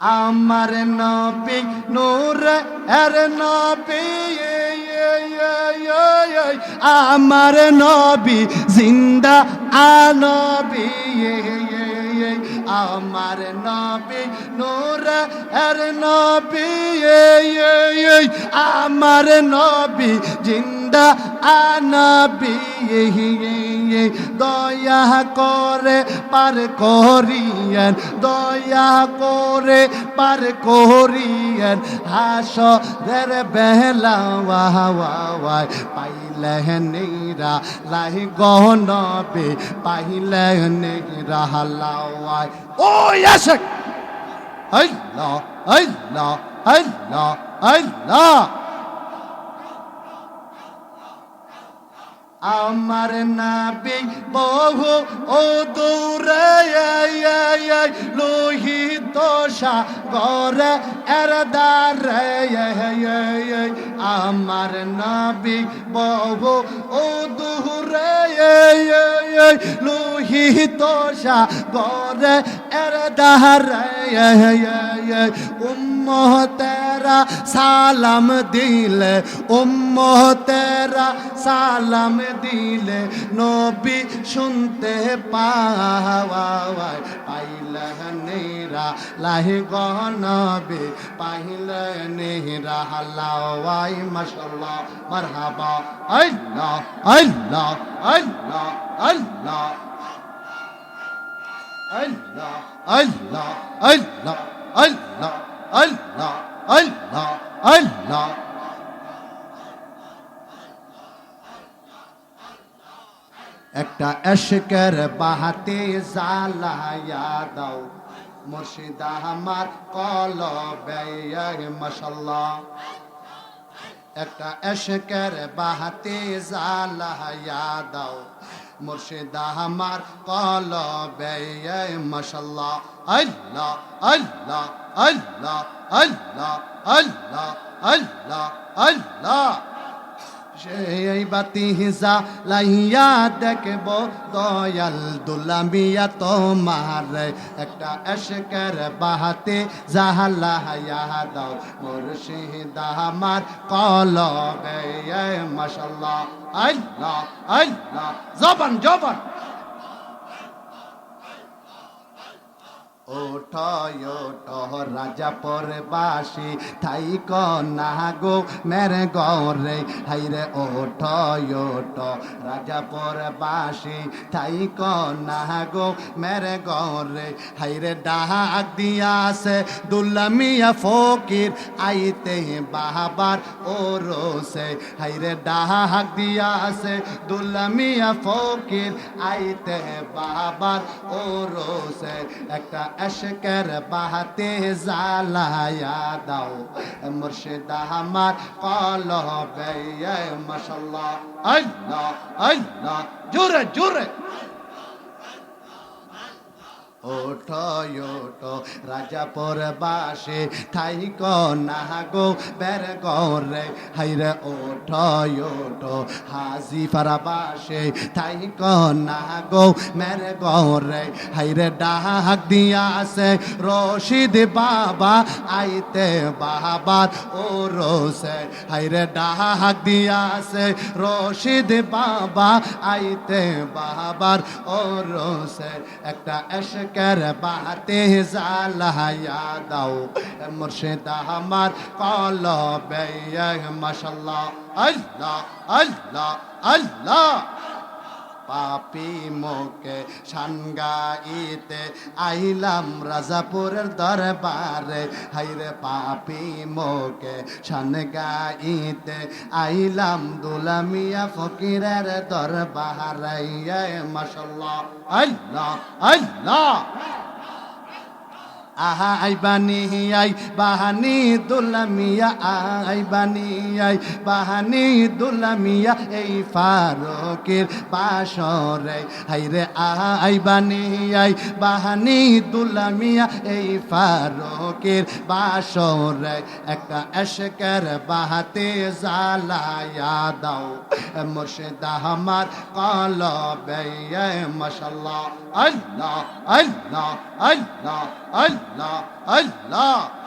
আমার নবী নূর, এর নবী আমার নবী জিন্দা আনবী আমার নবী নূর, এর নবী আমার নবী জিন্দা বান্দা আনাবি দয়া করে পার করিয়েন দয়া করে পার করিয়েন হাস দের বেলা পাইলেন নীরা লাই গহনবে পাইলেন নীরা হালাওয়ায় ও আসে Allah, Allah, Allah, Allah. আমার নাবি বহু ও দূরে লোহিত সাগরে, এর দারে আমার নাবি বহু ও দূরে লোহিত সাগরে এর দারে উম্মহ তেরা সালাম দিলে উম্মহ তেরা সালাম দিলে নবী শুনতে পাওয়ায় পাইলে নেরা লাহি গনবে পাইলে নেরা হালাওয়াই মাশাল্লাহ মারহাবা আল্লাহ আল্লাহ আল্লাহ আল্লাহ Allah, Allah, Allah, Allah, Allah, Allah, Allah. একটা এশকের বাহাতে জ্বালায়া দাও। মুর্শিদ আমার কল মশাল্লাহ। একটা এশকের বাহাতে জ্বালায়া দাও। মুর্শিদা আমার কলবে মশাল্লাহ আল্লাহ আল্লাহ আল্লাহ আল্লাহ আল্লাহ আল্লাহ আল্লাহ। সেই বাতি হিসা লাইয়া দেখব, দয়াল দুলামিয়া তোমার। একটা এশকের বাহাতে জাহালাইয়া দাও, মুর্শিদা আমার কলবে মাশাল্লাহ, আল্লাহ আল্লাহ। জবান জবান। ওঠয় ওঠ, রাজা পরে বাসি থাই না গো, মেরে গরে। হাইরে ওঠয় ওঠ, রাজা পরে বাসি থাই না গো, মেরে গরে। হাইরে ডাক দিয়াছে দুল্লামিয়া ফকির, আইতে বাহাবার ও রোসে হাইরে ডাক দিয়াছে দুল্লামিয়া ফকির, আইতে বাহাবার ও রোসে একটা এশকের বাহাতে জালায়া দাও। মুর্শিদ আমার কলবে মশাল্লাহ আল্লাহ আল্লাহ জোরে জোরে। ওঠ ওঠ রাজা পর বাসে, থাই না গো বের গরে। হাইরে ওঠ হাজি ফারা বাসে, থাই না গো মের গরে। হাইরে ডাক দিয়া আছে রশিদ বাবা, আইতে বাবার ও রোসে হাইরে ডাক দিয়া আছে রশিদ বাবা, আইতে বাবার ও রোসে একটা এশকের বাতে জালায়া দাও মুর্শিদ আমার কলবে মাশাল্লাহ আল্লাহ আল্লাহ আল্লাহ পাপি মোকে সানগাইতে আইলাম রাজাপুরের দরবারে। হাইরে পাপি মোকে সানগাইতে আইলাম দুলামিয়া ফকিরের দরবারে। মশাল্লাহ আল্লাহ আল্লাহ। আই বানি আই, বাহানি দুলামিয়া আই বানি আই, বাহানি দুলামিয়া, এই ফারুকের বাসরে। হাইরে আই বানি আই, বাহানি দুলামিয়া, এই ফারুকের বাসরে। একটা এশকের বাহাতে জালায়া দাও মুর্শিদা আমার কলবে মশাল্লাহ, আল্লাহ আল্লাহ আল্লাহ। আল্লাহ আল্লাহ।